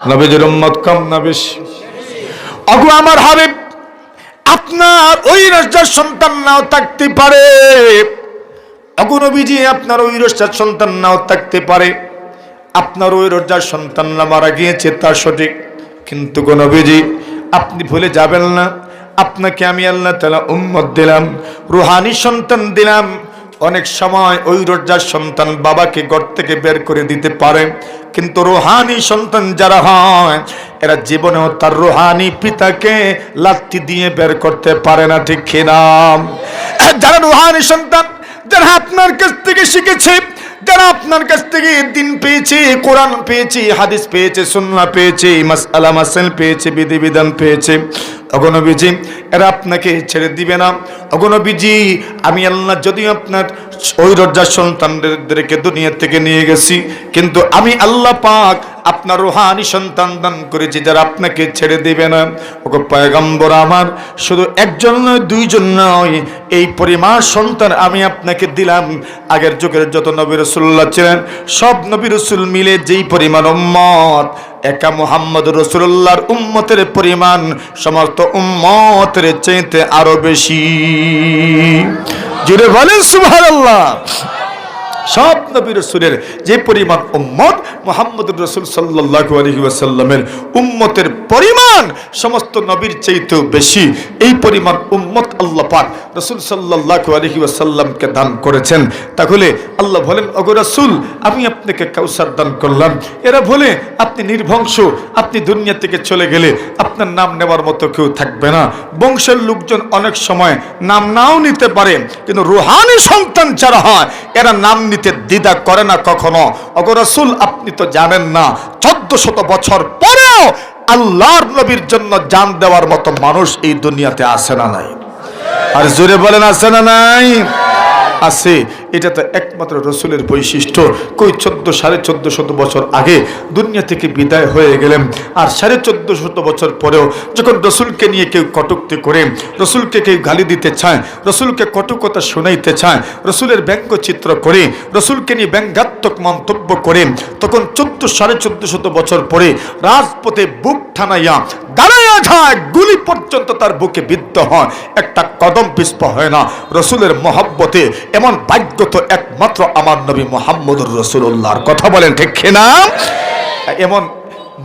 নবীজির উম্মত কম অগু আমার আপনার ওই সন্তান নাও পারে। অগু আপনার ওই সন্তান নাও পারে। আপনার ওই সন্তান না মারা গিয়েছে, তা সঠিক। কিন্তু গো আপনি ভুলে যাবেন না। আপনাকে আমি আল্লাহ উম্মত দিলাম, রুহানি সন্তান দিলাম। অনেক সময় ওই রোজার সন্তান বাবাকে ঘর থেকে বের করে দিতে পারে। কিন্তু রোহানি সন্তান যারা হয়, এরা জীবনেও তার রোহানি পিতাকে লাত্তি দিয়ে বের করতে পারে না, ঠিক নাম যারা রোহানি সন্তান, যারা আপনার কাছ থেকে শিখেছে যারা আপনার কাছ থেকে দিন পেয়েছে, কোরআন পেয়েছে, হাদিস পেয়েছে সুন্না পেয়েছে মাসালা মাসাল পেয়েছে, বিধিবিধান পেয়েছে অগণবীজি এরা আপনাকে ছেড়ে দিবে না। অগণবীজি আমি আল্লাহ যদি আপনার ওই রজ্জার সন্তানদেরকে দুনিয়া থেকে নিয়ে গেছি, কিন্তু আমি আল্লাহ পাক আপনার রোহানি সন্তান দান করেছি যারা আপনাকে ছেড়ে দিবে না। ওকে পয়গম্বর আমার, শুধু একজন নয়, দুইজন নয়, এই পরিমাণ সন্তান আমি আপনাকে দিলাম। আগের যুগের যত নবী রসুল্লাহ ছিলেন, সব নবী রসুল মিলে যেই পরিমাণ উম্মত, একা মোহাম্মদ রসুল্লাহর উম্মতের পরিমাণ সমস্ত উম্মতের চাইতে আরও বেশি। জুড়ে বলেন সুবহানাল্লাহ। সব নবী রসুলের যে পরিমাণ উম্মত মোহাম্মদ রসুল সাল্লাহ আলহি ওয়াসাল্লামের উম্মতের পরিমাণ সমস্ত নবীর চাইতেও বেশি, এই পরিমাণ উম্মত আল্লাহ পাক রসুল সাল্লাহ আলহি ওয়াসাল্লামকে দান করেছেন। তাহলে আল্লাহ বলেন অগো রসুল, আমি আপনাকে কাউসার দান করলাম। এরা বলে, আপনি নির্ভংস আপনি দুনিয়া থেকে চলে গেলে আপনার নাম নেওয়ার মতো কেউ থাকবে না। বংশের লোকজন অনেক সময় নাম নাও নিতে পারে, কিন্তু রুহানি সন্তান যারা হয়, এরা নাম নিতে দ্বিধা করে না কখনো। অগরসুল আপনি তো জানেন না চোদ্দ শত বছর পরেও আল্লাহর নবীর জন্য জান দেওয়ার মতো মানুষ এই দুনিয়াতে আসে না নাই। আর জোরে বলেন আসে না নাই? আছে, এটা তো একমাত্র রসুলের বৈশিষ্ট্য। কই চোদ্দ, সাড়ে চোদ্দ শত বছর আগে দুনিয়া থেকে বিদায় হয়ে গেলেন। আর সাড়ে চোদ্দ শত বছর পরেও যখন রসুলকে নিয়ে কেউ কটুক্তি করে, রসুলকে কেউ গালি দিতে চায়, রসুলকে কটুকতা শোনাইতে চায়, রসুলের ব্যঙ্গচিত্র করে, রসুলকে নিয়ে ব্যঙ্গাত্মক মন্তব্য করে, তখন চোদ্দ, সাড়ে চোদ্দ শত বছর পরে রাজপথে বুক ঠানাইয়া দাঁড়াইয়া যায় গুলি পর্যন্ত তার বুকে বিদ্ধ হয় একটা কদম পিস্প হয় না। রসুলের মহাব্বতে এমন বাক্য তো একমাত্র আমার নবী মোহাম্মদুর রসুল্লাহর কথা বলেন ঠিক না এমন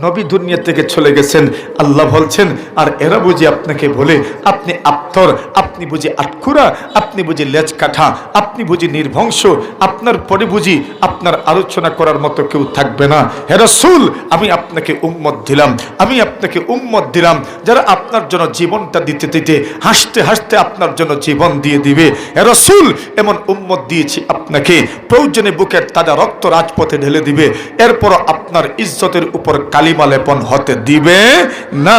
নবী দুনিয়া থেকে চলে গেছেন। আল্লাহ বলছেন, আর এরা বুঝি আপনাকে বলে আপনি আপ্তর, আপনি বুঝি আটকুরা আপনি বুঝি লেজ কাঠা আপনি বুঝি নির্ভংস আপনার পরে বুঝি আপনার আলোচনা করার মতো কেউ থাকবে না। হে রসুল, আমি আপনাকে উম্মত দিলাম। আমি আপনাকে উম্মত দিলাম। যারা আপনার জন্য জীবনটা দিতে দিতে হাসতে হাসতে আপনার জন্য জীবন দিয়ে দিবে। হে রসুল, এমন উম্মত দিয়েছি আপনাকে প্রয়োজনে বুকের তাজা রক্ত রাজপথে ঢেলে দিবে। এরপর আপনার ইজ্জতের উপর কালিমা লেপন হতে দিবে না।